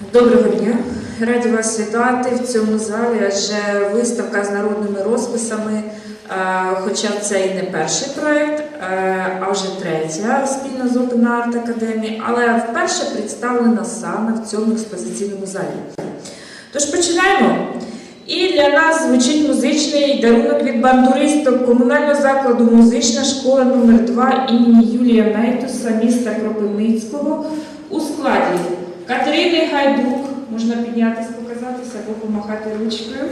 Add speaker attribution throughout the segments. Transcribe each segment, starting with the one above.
Speaker 1: Доброго дня! Раді вас вітати в цьому залі, адже виставка з народними розписами, е, хоча це і не перший проєкт, е, а вже третя спільно з Open Art Academy, але вперше представлена саме в цьому експозиційному залі. Тож починаємо. І для нас звучить музичний дарунок від бандуристок комунального закладу музична школа номер 2 імені Юлія Нейтуса міста Кропивницького у складі Катерини Гайдук, можна піднятися, показатися або помахати ручкою.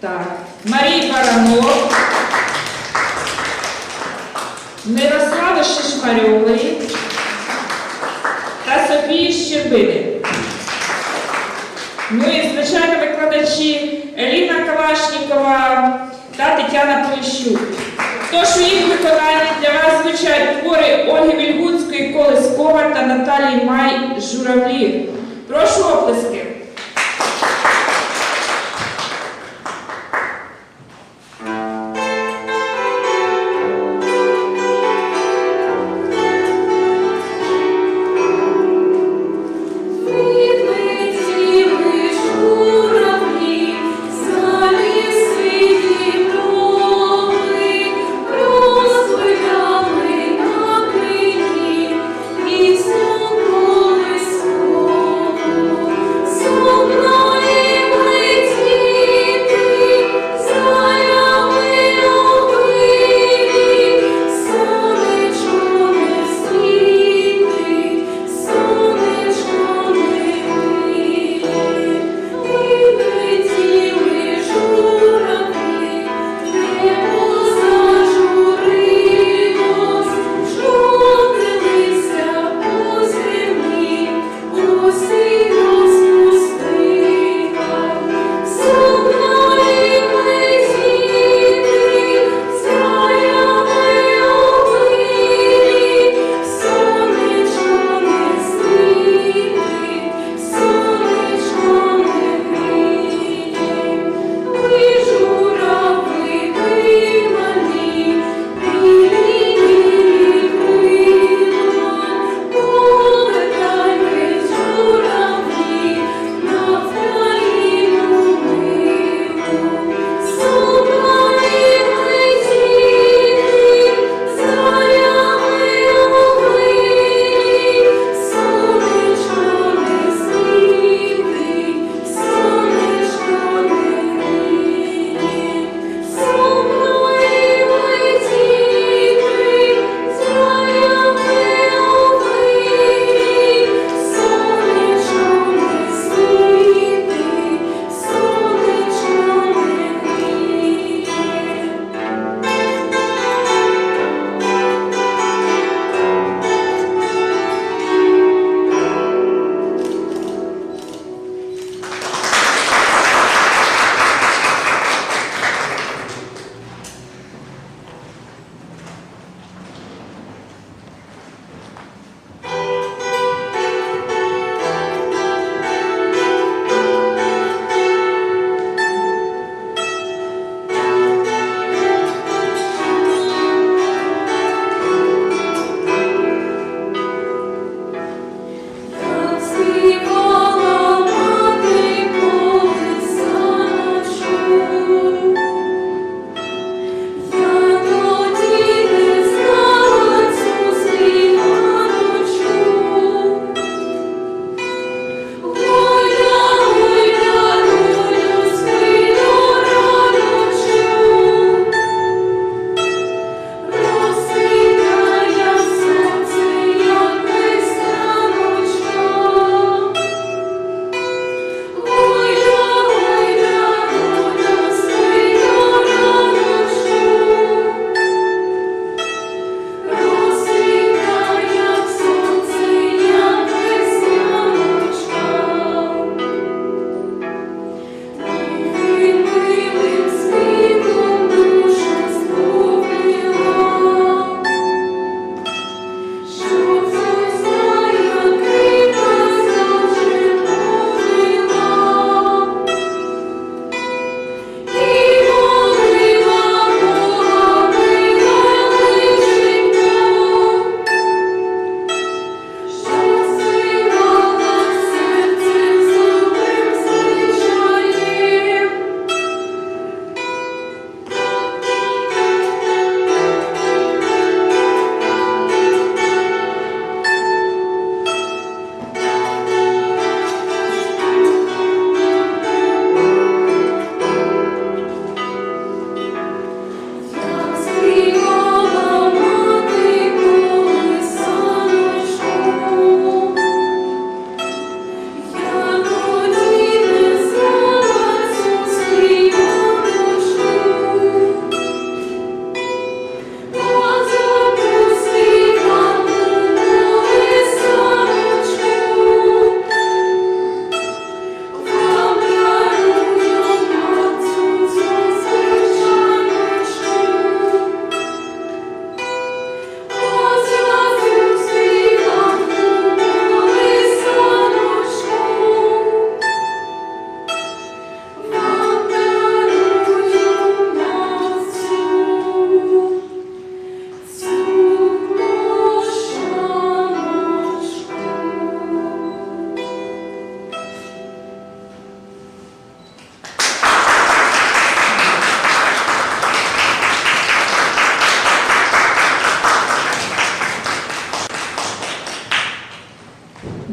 Speaker 1: Так, Марії Баранок, Мирослави Шишмарьової та Софії Щербини. Ну і, звичайно, викладачі Еліна Калашнікова та Тетяна Поліщук. Тож у їх виконанні для вас Наталії Май Журавлі. Прошу оплески.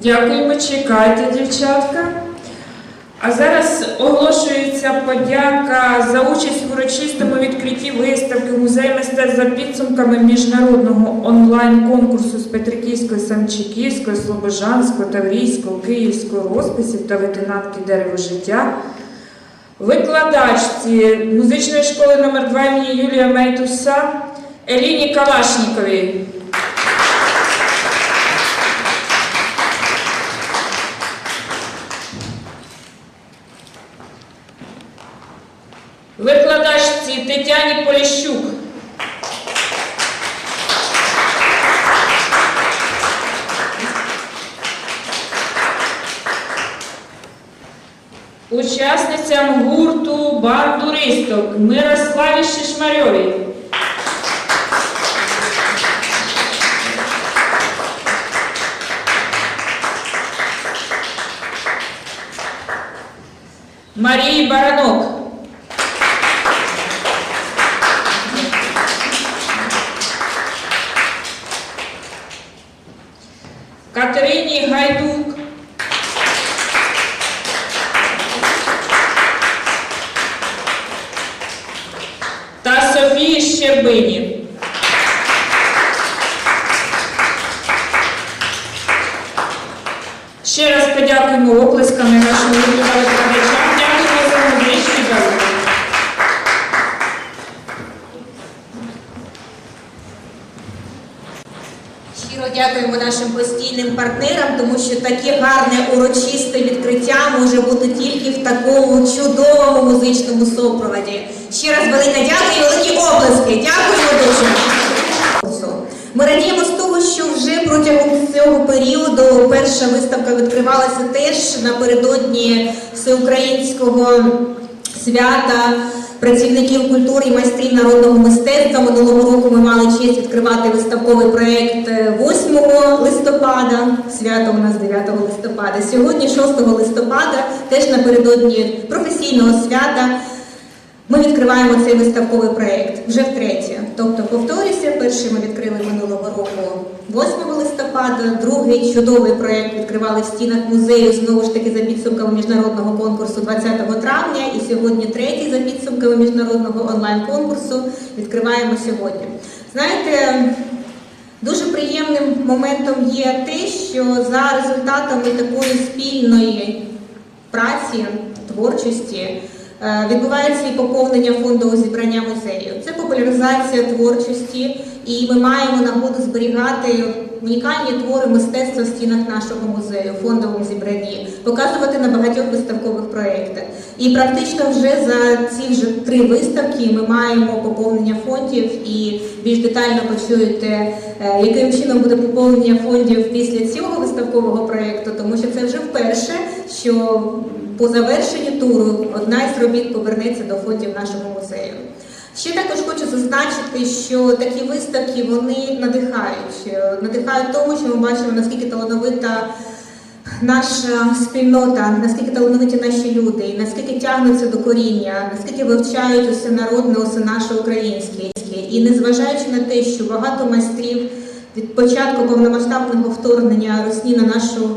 Speaker 1: Дякуємо, чекайте, дівчатка. А зараз оголошується подяка за участь в урочистому відкритті виставки музею мистецтв за підсумками міжнародного онлайн-конкурсу з Петриківської, Самчиківської, Слобожанської, Таврійського, Київського розписів та ветенатки дерево життя. Викладачці музичної школи номер 2 імені Юлія Мейтуса Еліні Калашніковій. Тетяні Поліщук. Учасницям гурту бандуристок Мирославі Шишмарьовій. Марії Баранок. Катерині Гайдук. Та Софії Щербині. Ще раз подякуємо оплесками нашим викладачам. Дякуємо за музичні дороги.
Speaker 2: Щиро дякуємо нашим постійним партнерам, тому що таке гарне урочисте відкриття може бути тільки в такому чудовому музичному супроводі. Ще раз велике дякую і великі оплески. Дякуємо дуже. Ми радіємо з того, що вже протягом цього періоду перша виставка відкривалася теж напередодні всеукраїнського свята працівників культури і майстрів народного мистецтва. Минулого року ми мали честь відкривати виставковий проєкт е, 8 листопада. Свято у нас 9 листопада. Сьогодні, 6 листопада, теж напередодні професійного свята. Ми відкриваємо цей виставковий проєкт вже втретє. Тобто, повторюся, перший ми відкрили минулого року 8 листопада, другий чудовий проєкт відкривали в стінах музею знову ж таки за підсумками міжнародного конкурсу 20 травня. І сьогодні третій за підсумками міжнародного онлайн-конкурсу відкриваємо сьогодні. Знаєте, Дуже приємним моментом є те, що за результатами такої спільної праці, творчості е, відбувається і поповнення фондового зібрання музею. Це популяризація творчості, і ми маємо нагоду зберігати унікальні твори мистецтва в стінах нашого музею, фондовому зібранні, показувати на багатьох виставкових проєктах. І практично вже за ці вже три виставки ми маємо поповнення фондів і більш детально почуєте, е, яким чином буде поповнення фондів після цього виставкового проєкту, тому що це вже вперше, що по завершенні туру одна із робіт повернеться до фондів нашого музею. Ще також хочу зазначити, що такі виставки вони надихають. Е, Надихають тому, що ми бачимо, наскільки талановита наша спільнота, наскільки талановиті наші люди, наскільки тягнуться до коріння, наскільки вивчають усе народне, усе наше українське. І незважаючи на те, що багато майстрів від початку повномасштабного вторгнення Росії на нашу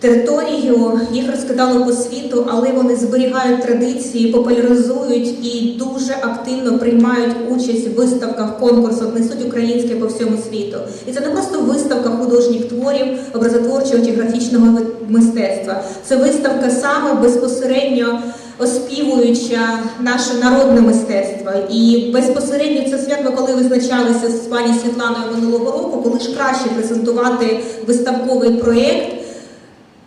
Speaker 2: територію, їх розкидало по світу, але вони зберігають традиції, популяризують і дуже активно приймають участь в виставках, конкурсах, несуть українське по всьому світу. І це не просто виставка художніх творів, образотворчого чи графічного мистецтва. Це виставка саме безпосередньо оспівуюча наше народне мистецтво. І безпосередньо це свято, коли визначалися з пані Світланою минулого року, коли ж краще презентувати виставковий проєкт.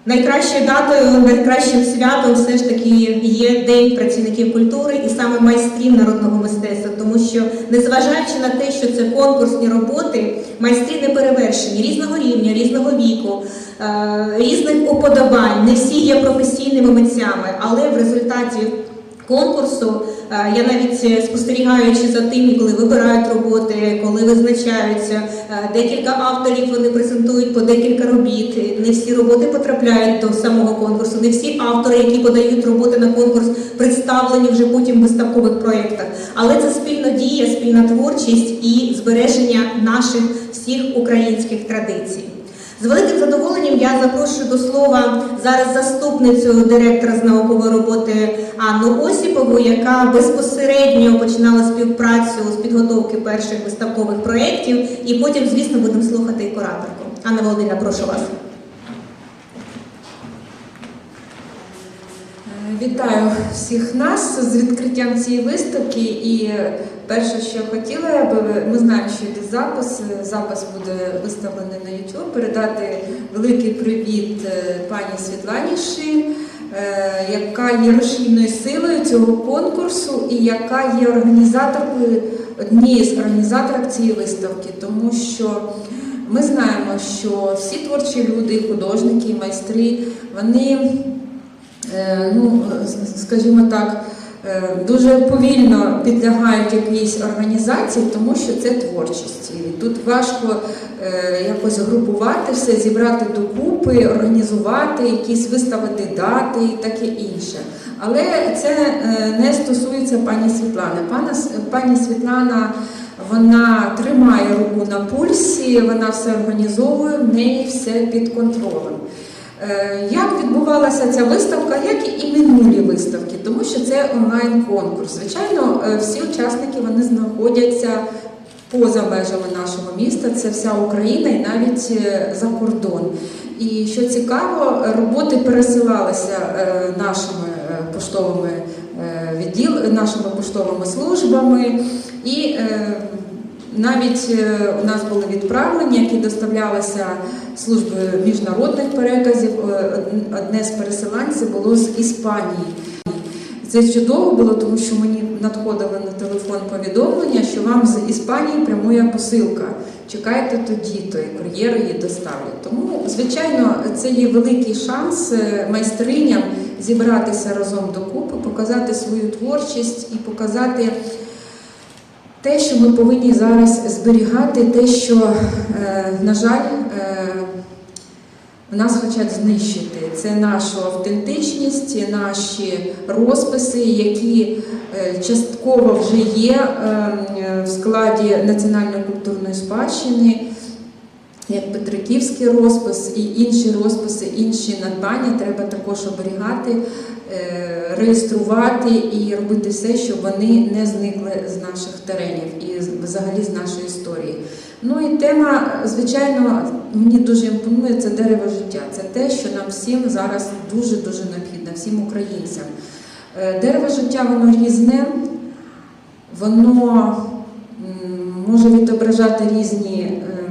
Speaker 2: Найкращою датою, найкращим святом все ж таки є День працівників культури і саме майстрів народного мистецтва, тому що незважаючи на те, що це конкурсні роботи, майстри не перевершені різного рівня, різного віку, е, різних уподобань. Не всі є професійними митцями, але в результаті конкурсу. Е, Я навіть е, спостерігаючи за тим, коли вибирають роботи, коли визначаються е, декілька авторів, вони презентують по декілька робіт. Не всі роботи потрапляють до самого конкурсу. Не всі автори, які подають роботи на конкурс, представлені вже потім в виставкових проєктах. Але це спільна дія, спільна творчість і збереження наших всіх українських традицій. З великим задоволенням я запрошую до слова зараз заступницю директора з наукової роботи Анну Осіпову, яка безпосередньо починала співпрацю з підготовки перших виставкових проєктів. І потім, звісно, будемо слухати і кураторку. Анна Володимирівна, прошу вас.
Speaker 3: Вітаю всіх нас з відкриттям цієї виставки. І перше, що хотіла, я би ми знаємо, що йде запис. Запис буде виставлений на YouTube. Передати великий привіт е, пані Світлані Шиль, е, яка є рушійною силою цього конкурсу і яка є організаторкою однією з організаторів цієї виставки, тому що. Ми знаємо, що всі творчі люди, художники, майстри, вони Е, ну, скажімо так, дуже повільно підлягають якійсь організації, тому що це творчість. І тут важко е, якось групувати все, зібрати докупи, організувати, якісь виставити дати і таке інше. Але це е, не стосується пані Світлани. Пана, пані Світлана вона тримає руку на пульсі, вона все організовує, в неї все під контролем. Е, Як відбувалася ця виставка, як і минулі виставки, тому що це онлайн-конкурс. Звичайно, е, всі учасники вони знаходяться поза межами нашого міста, це вся Україна і навіть е, за кордон. І що цікаво, роботи пересилалися нашими поштовими відділ, нашими поштовими службами і навіть е, у нас були відправлення, які доставлялися службою міжнародних переказів. Е, Одне з переселенців було з Іспанії. Це чудово було, тому що мені надходило на телефон повідомлення, що вам з Іспанії прямує посилка. Чекайте тоді, то і кур'єр її доставлять. Тому, звичайно, це є великий шанс е, майстриням зібратися разом докупи, показати свою творчість і показати те, що ми повинні зараз зберігати, те, що, е, на жаль, е, нас хочуть знищити. Це нашу автентичність, наші розписи, які е, частково вже є в складі національної культурної спадщини. Як Петриківський розпис і інші розписи, інші надбання треба також оберігати, е, реєструвати і робити все, щоб вони не зникли з наших теренів і взагалі з нашої історії. Ну і тема, звичайно, мені дуже імпонує це дерево життя. Це те, що нам всім зараз дуже дуже необхідно, всім українцям. Е, Дерево життя воно різне, воно може відображати різні е,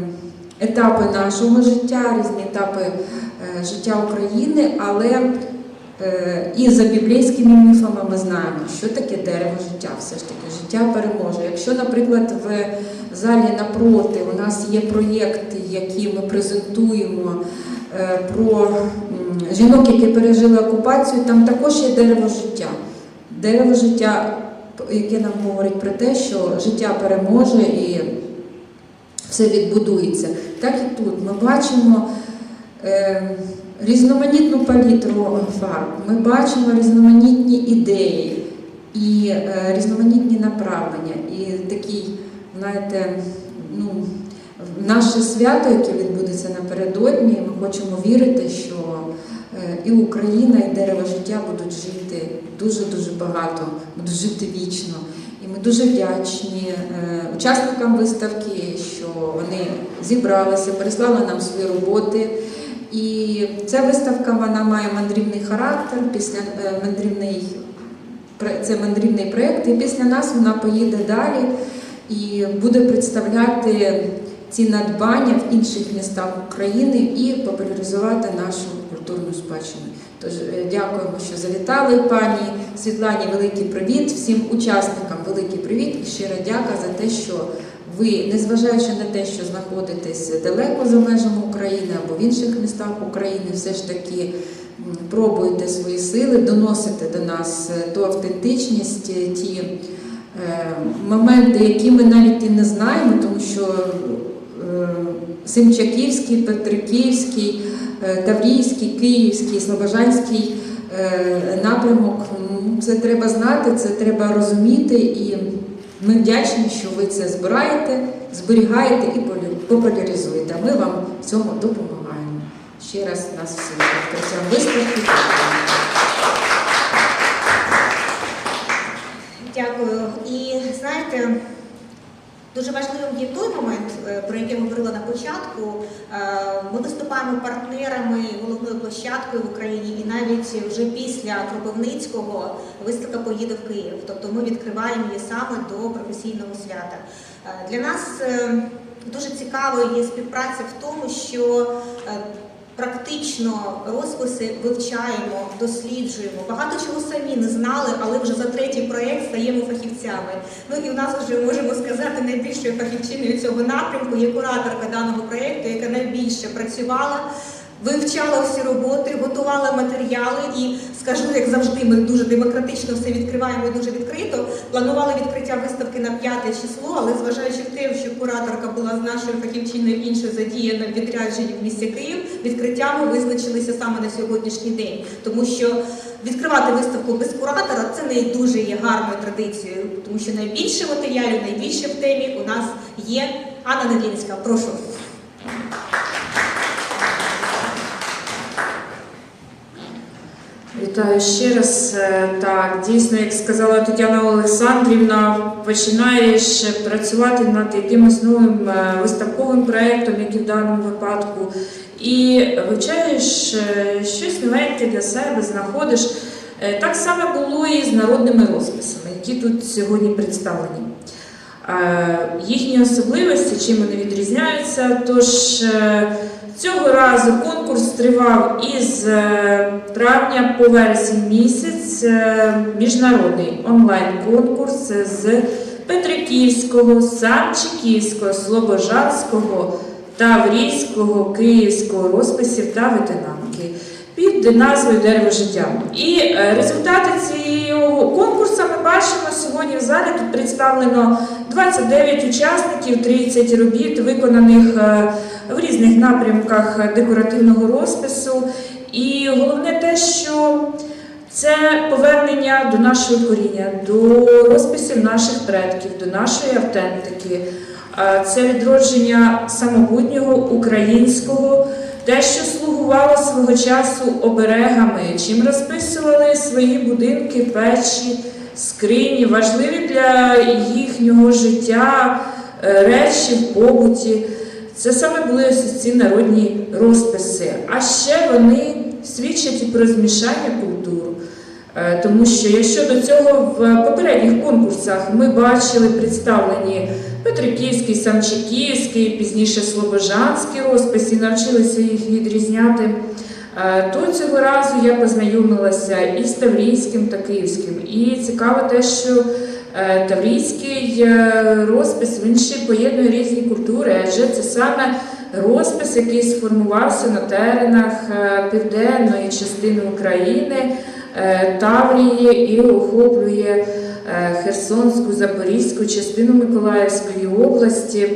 Speaker 3: етапи нашого життя, різні етапи е, життя України, але е, і за біблійськими міфами ми знаємо, що таке дерево життя. Все ж таки, життя переможе. Якщо, наприклад, в залі напроти у нас є проєкти, які ми презентуємо е, про жінок, які пережили окупацію, там також є дерево життя. Дерево життя, яке нам говорить про те, що життя переможе і все відбудується. Так і тут ми бачимо е, різноманітну палітру фарб, ми бачимо різноманітні ідеї і е, різноманітні направлення. І такий, знаєте, ну, наше свято, яке відбудеться напередодні, ми хочемо вірити, що е, і Україна, і дерево життя будуть жити дуже-дуже багато, будуть жити вічно. І ми дуже вдячні е, учасникам виставки, що вони зібралися, переслали нам свої роботи. І ця виставка вона має мандрівний характер, після е, мандрівний це мандрівний проєкт, і після нас вона поїде далі і буде представляти ці надбання в інших містах України і популяризувати нашу культурну спадщину. Тож е, дякуємо, що завітали пані Світлані. Великий привіт, всім учасникам великий привіт і щира дяка за те, що ви, незважаючи на те, що знаходитесь далеко за межами України або в інших містах України, все ж таки м, пробуєте свої сили, доносите до нас е, ту автентичність, е, ті е, моменти, які ми навіть і не знаємо, тому що Симчаківський, Петриківський, е, Таврійський, Київський, Слобожанський е, напрямок. Це треба знати, це треба розуміти, і ми вдячні, що ви це збираєте, зберігаєте і популяризуєте. Ми вам в цьому допомагаємо. ще раз нас всіх відкриттям виставки.
Speaker 2: Дякую. І знаєте, дуже важливим є той момент, е, про який я говорила на початку. Е, Ми виступаємо партнерами головною площадкою в Україні, і навіть вже після Кропивницького виставка поїде в Київ. Тобто ми відкриваємо її саме до професійного свята. Е, Для нас дуже цікавою є співпраця в тому, що Практично розписи вивчаємо, досліджуємо. Багато чого самі не знали, але вже за третій проєкт стаємо фахівцями. Ну і в нас вже можемо сказати найбільшою фахівчиною цього напрямку є кураторка даного проєкту, яка найбільше працювала, вивчала всі роботи, готувала матеріали і скажу, як завжди, ми дуже демократично все відкриваємо і дуже відкрито. Планували відкриття виставки на п'яте число, але зважаючи в те, що кураторка була з нашою фахівчиною іншою задіяна в відрядженні в місті Київ, відкриття ми визначилися саме на сьогоднішній день, тому що відкривати виставку без куратора це не дуже є гарною традицією, тому що найбільше матеріалів, найбільше в темі у нас є. Анна Недлінська, прошу.
Speaker 1: Вітаю ще раз. Е, Так, дійсно, як сказала Тетяна Олександрівна, починаєш працювати над якимось новим е, виставковим проєктом, як і в даному випадку, і вивчаєш е, щось новеньке для себе, знаходиш. Так само було і з народними розписами, які тут сьогодні представлені. Їхні особливості, чим вони відрізняються. Тож цього разу конкурс тривав із е, травня по вересень місяць. Е, Міжнародний онлайн-конкурс з Петриківського, Самчиківського, Слобожанського, Таврійського, Київського розписів та ветенанки під назвою Дерево життя. І е, результати цього конкурсу ми бачимо сьогодні в залі. Тут представлено 29 учасників, 30 робіт, виконаних е, в різних напрямках декоративного розпису. І головне те, що це повернення до нашого коріння, до розписів наших предків, до нашої автентики. Е, Це відродження самобутнього українського, те, що слугувало свого часу оберегами, чим розписували свої будинки, печі, скрині, важливі для їхнього життя е, речі в побуті. Це саме були ось ці народні розписи. А ще вони свідчать і про змішання культур. Е, Тому що якщо до цього в попередніх конкурсах ми бачили представлені Петриківський, Самчиківський, пізніше Слобожанський розпис і навчилися їх відрізняти, е, то цього разу я познайомилася і з Таврійським та Київським. І цікаво те, що е, Таврійський розпис він ще поєднує різні культури, адже це саме розпис, який сформувався на теренах південної частини України. Е, Таврії і охоплює е, Херсонську, Запорізьку частину Миколаївської області.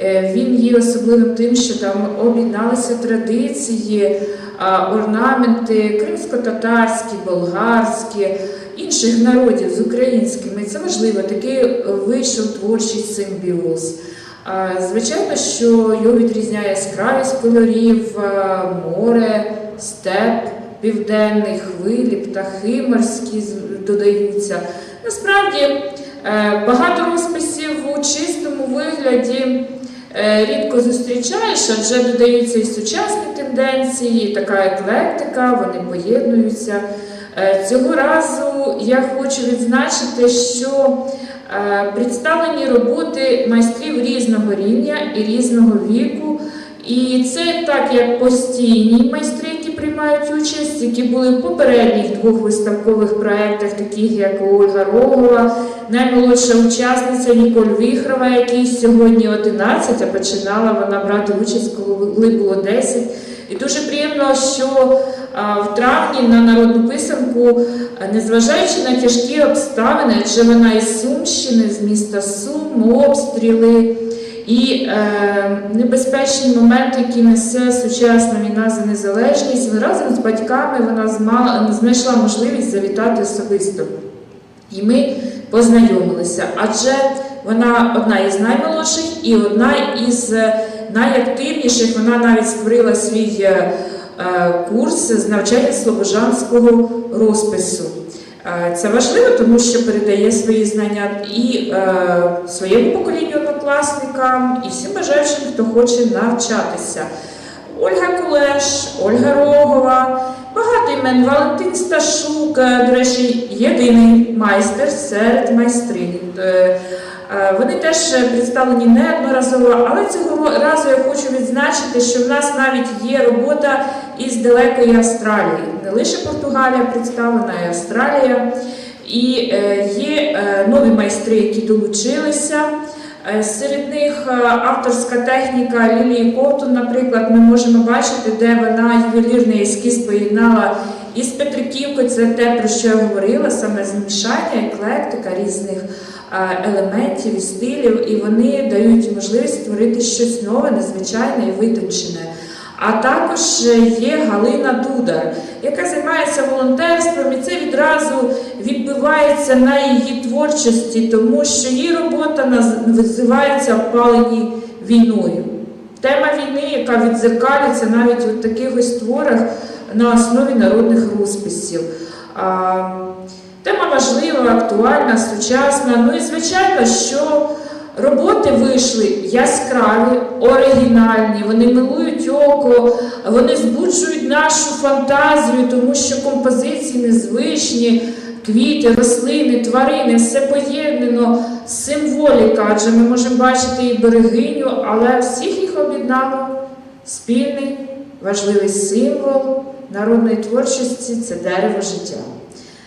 Speaker 1: Е, Він є особливим тим, що там об'єдналися традиції, орнаменти кримсько-татарські, болгарські, інших народів з українськими. Це важливо, такий вийшов творчий симбіоз. Звичайно, що його відрізняє яскравість кольорів, море, степ південний, хвилі, птахи морські додаються. Насправді е, багато розписів у чистому вигляді е, рідко зустрічаєш, адже додаються і сучасні тенденції, і така еклектика, вони поєднуються. Е, Цього разу я хочу відзначити, що представлені роботи майстрів різного рівня і різного віку. І це так як постійні майстри, приймають участь, які були в попередніх двох виставкових проєктах, таких як Ольга Рогова, наймолодша учасниця Ніколь Віхрова, якій сьогодні 11, а починала вона брати участь, коли було 10. І дуже приємно, що в травні на народну писанку, незважаючи на тяжкі обставини, адже вона із Сумщини, з міста Сум, обстріли. І е, небезпечні моменти, які несе сучасна війна за незалежність, разом з батьками вона зма- знайшла можливість завітати особисто. І ми познайомилися. Адже вона одна із наймолодших і одна із е, найактивніших. Вона навіть створила свій е, е, курс з навчання слобожанського розпису. Е, Це важливо, тому що передає свої знання і е, своєму поколінню однокласникам, і всім бажаючим, хто хоче навчатися. Ольга Кулеш, Ольга Рогова, багато імен, Валентин Сташук, е, до речі, єдиний майстер серед майстринь. Е, Вони теж представлені неодноразово, але цього разу я хочу відзначити, що в нас навіть є робота із далекої Австралії. Не лише Португалія представлена, і Австралія. І е, є е, нові майстри, які долучилися. Е, Серед них авторська техніка Лілії Ковтун, наприклад, ми можемо бачити, де вона ювелірний ескіз поєднала із Петриківкою. Це те, про що я говорила, саме змішання, еклектика різних елементів і стилів, і вони дають можливість створити щось нове, незвичайне і витончене. А також е, є Галина Дудар, яка займається волонтерством, і це відразу відбивається на її творчості, тому що її робота називається опалені війною. Тема війни, яка відзеркалюється навіть у таких ось творах на основі народних розписів. Тема важлива, актуальна, сучасна. Ну і звичайно, що роботи вийшли яскраві, оригінальні, вони милують око, вони збуджують нашу фантазію, тому що композиції незвичні, квіти, рослини, тварини, все поєднано, символіка, адже ми можемо бачити і берегиню, але всіх їх об'єднало спільний важливий символ народної творчості це дерево життя.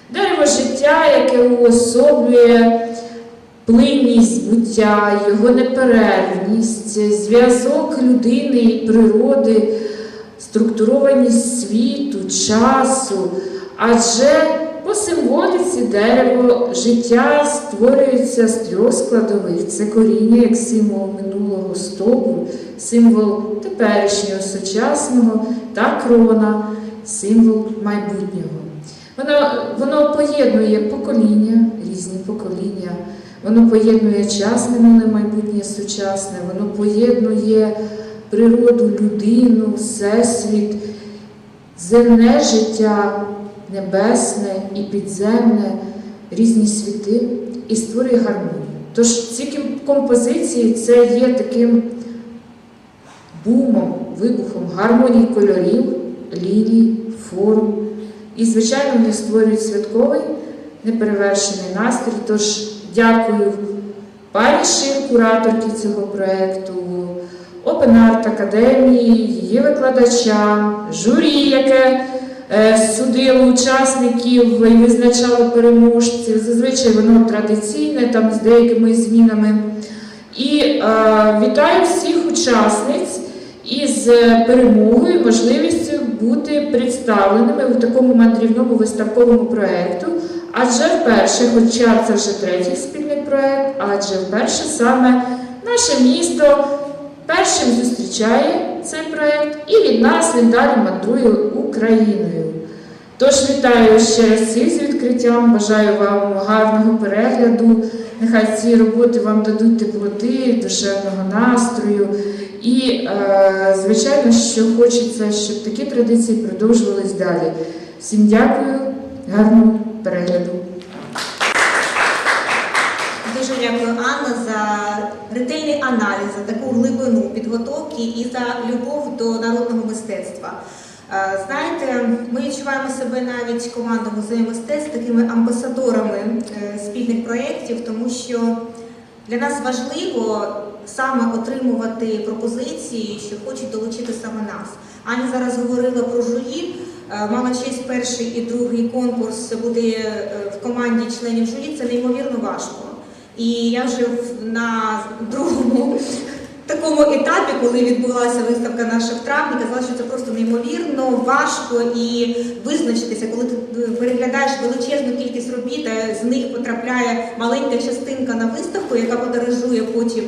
Speaker 1: Дерево життя, яке уособлює плинність буття, його неперервність, зв'язок людини і природи, структурованість світу, часу. Адже по символіці дерево життя створюється з трьох складових: це коріння як символ минулого стовбу, символ теперішнього сучасного та крона, символ майбутнього. Воно, воно поєднує покоління, різні покоління, воно поєднує час минуле, майбутнє, сучасне, воно поєднує природу, людину, всесвіт, земне життя, небесне і підземне, різні світи і створює гармонію. Тож ці композиції це є таким бумом, вибухом гармонії кольорів, ліній, форм. І, звичайно, вони створюють святковий неперевершений настрій. Тож дякую пані Шин, кураторці цього проєкту, Open Art Академії, її викладачам, журі, яке е, судило учасників і визначало переможців. Зазвичай воно традиційне, там з деякими змінами. І е, вітаю всіх учасниць із е, перемогою, можливістю бути представленими у такому мандрівному виставковому проєкту. Адже вперше, хоча це вже третій спільний проєкт, адже вперше саме наше місто першим зустрічає цей проєкт і від нас він далі мандрує Україною. Тож вітаю ще всіх з відкриттям, бажаю вам гарного перегляду. Нехай ці роботи вам дадуть теплоти, душевного настрою. І, е, звичайно, що хочеться, щоб такі традиції продовжувались далі. Всім дякую, гарного перегляду.
Speaker 2: Дуже дякую, Анна, за ретельний аналіз, за таку глибину підготовки і за любов до народного мистецтва. Е, Знаєте, ми відчуваємо себе навіть командою музею мистецтв такими амбасадорами е, спільних проєктів, тому що для нас важливо саме отримувати пропозиції, що хочуть долучити саме нас. Аня зараз говорила про журі. Е, Мала честь перший і другий конкурс буде в команді членів журі. Це неймовірно важко. І я вже на другому такому етапі, коли відбулася виставка наша в травні, казала, що це просто неймовірно важко і визначитися, коли ти е, переглядаєш величезну кількість робіт, а з них потрапляє маленька частинка на виставку, яка подорожує потім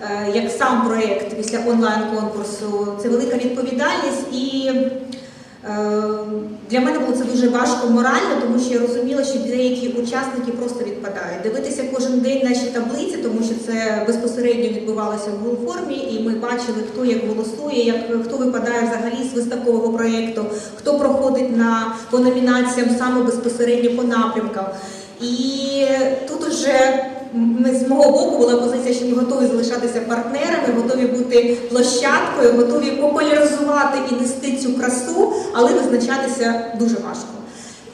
Speaker 2: е, як сам проєкт після онлайн конкурсу. Це велика відповідальність і. Для мене було це дуже важко морально, тому що я розуміла, що деякі учасники просто відпадають. Дивитися кожен день наші таблиці, тому що це безпосередньо відбувалося в Google формі, і ми бачили, хто як голосує, як хто випадає взагалі з виставкового проєкту, хто проходить на по номінаціям саме безпосередньо по напрямкам. І тут уже з мого боку була позиція, що ми готові залишатися партнерами, готові бути площадкою, готові популяризувати і нести цю красу, але визначатися дуже важко.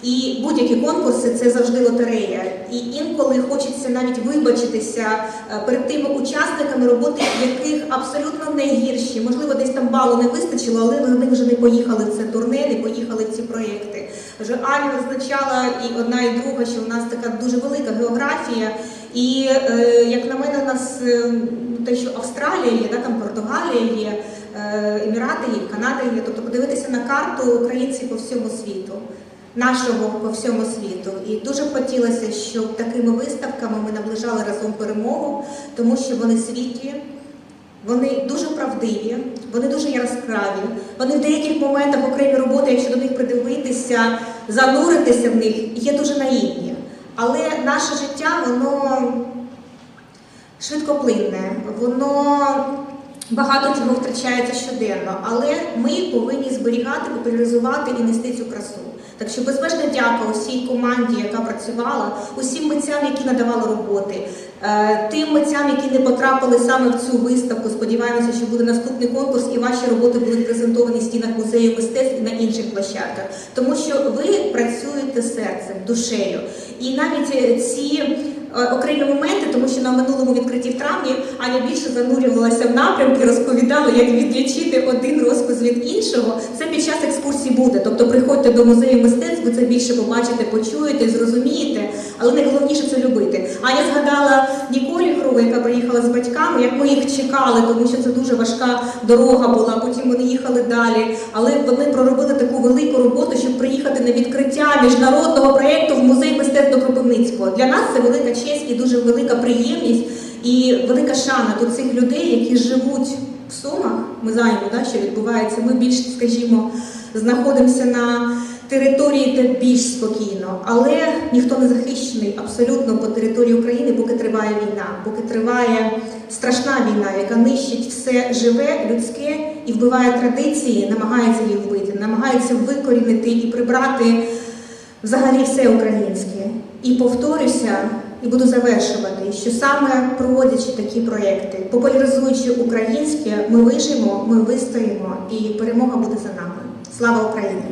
Speaker 2: І будь-які конкурси це завжди лотерея. І інколи хочеться навіть вибачитися е, перед тими учасниками, роботи яких абсолютно не гірші. Можливо, десь там балу не вистачило, але вони вже не поїхали в це турне, не поїхали в ці проєкти. Вже Аня зазначала і одна, і друга, що у нас така дуже велика географія. І е, як на мене, у нас е, те, що Австралія є, да, там Португалія є, е, Емірати є, Канада є. Тобто подивитися на карту українці по всьому світу, нашого по всьому світу. І дуже хотілося, щоб такими виставками ми наближали разом перемогу, тому що вони світлі. Вони дуже правдиві, вони дуже яскраві. Вони в деяких моментах окремі роботи, якщо до них придивитися, зануритися в них, є дуже наївні. Але наше життя, воно швидкоплинне, воно багато чого втрачається щоденно. Але ми повинні зберігати, популяризувати і нести цю красу. Так що безмежна дяка усій команді, яка працювала, усім митцям, які надавали роботи, е, тим митцям, які не потрапили саме в цю виставку. Сподіваємося, що буде наступний конкурс, і ваші роботи будуть презентовані в стінах музею мистецтв і на інших площадках, тому що ви працюєте серцем, душею. І навіть е, ці окремі моменти, тому що на минулому відкритті в травні Аня більше занурювалася в напрямки, розповідала, як відлічити один розпис від іншого. Це під час екскурсії буде. Тобто приходьте до музею мистецтв, ви це більше побачите, почуєте, зрозумієте. Але найголовніше це любити. Аня згадала Ніколі Хру, яка приїхала з батьками, як ми їх чекали, тому що це дуже важка дорога була. Потім вони їхали далі. Але вони проробили таку велику роботу, щоб приїхати на відкриття міжнародного проєкту в музей мистецтв до Кропивницького. Для нас це велика честь і дуже велика приємність і велика шана до цих людей, які живуть в Сумах. Ми знаємо, да, що відбувається. Ми більш, скажімо, знаходимося на території, де більш спокійно, але ніхто не захищений абсолютно по території України, поки триває війна, поки триває страшна війна, яка нищить все живе, людське і вбиває традиції, намагається їх вбити, намагається викорінити і прибрати взагалі все українське. І повторюся, і буду завершувати, що саме проводячи такі проекти, популяризуючи українське, ми вижимо, ми вистоїмо, і перемога буде за нами. Слава Україні!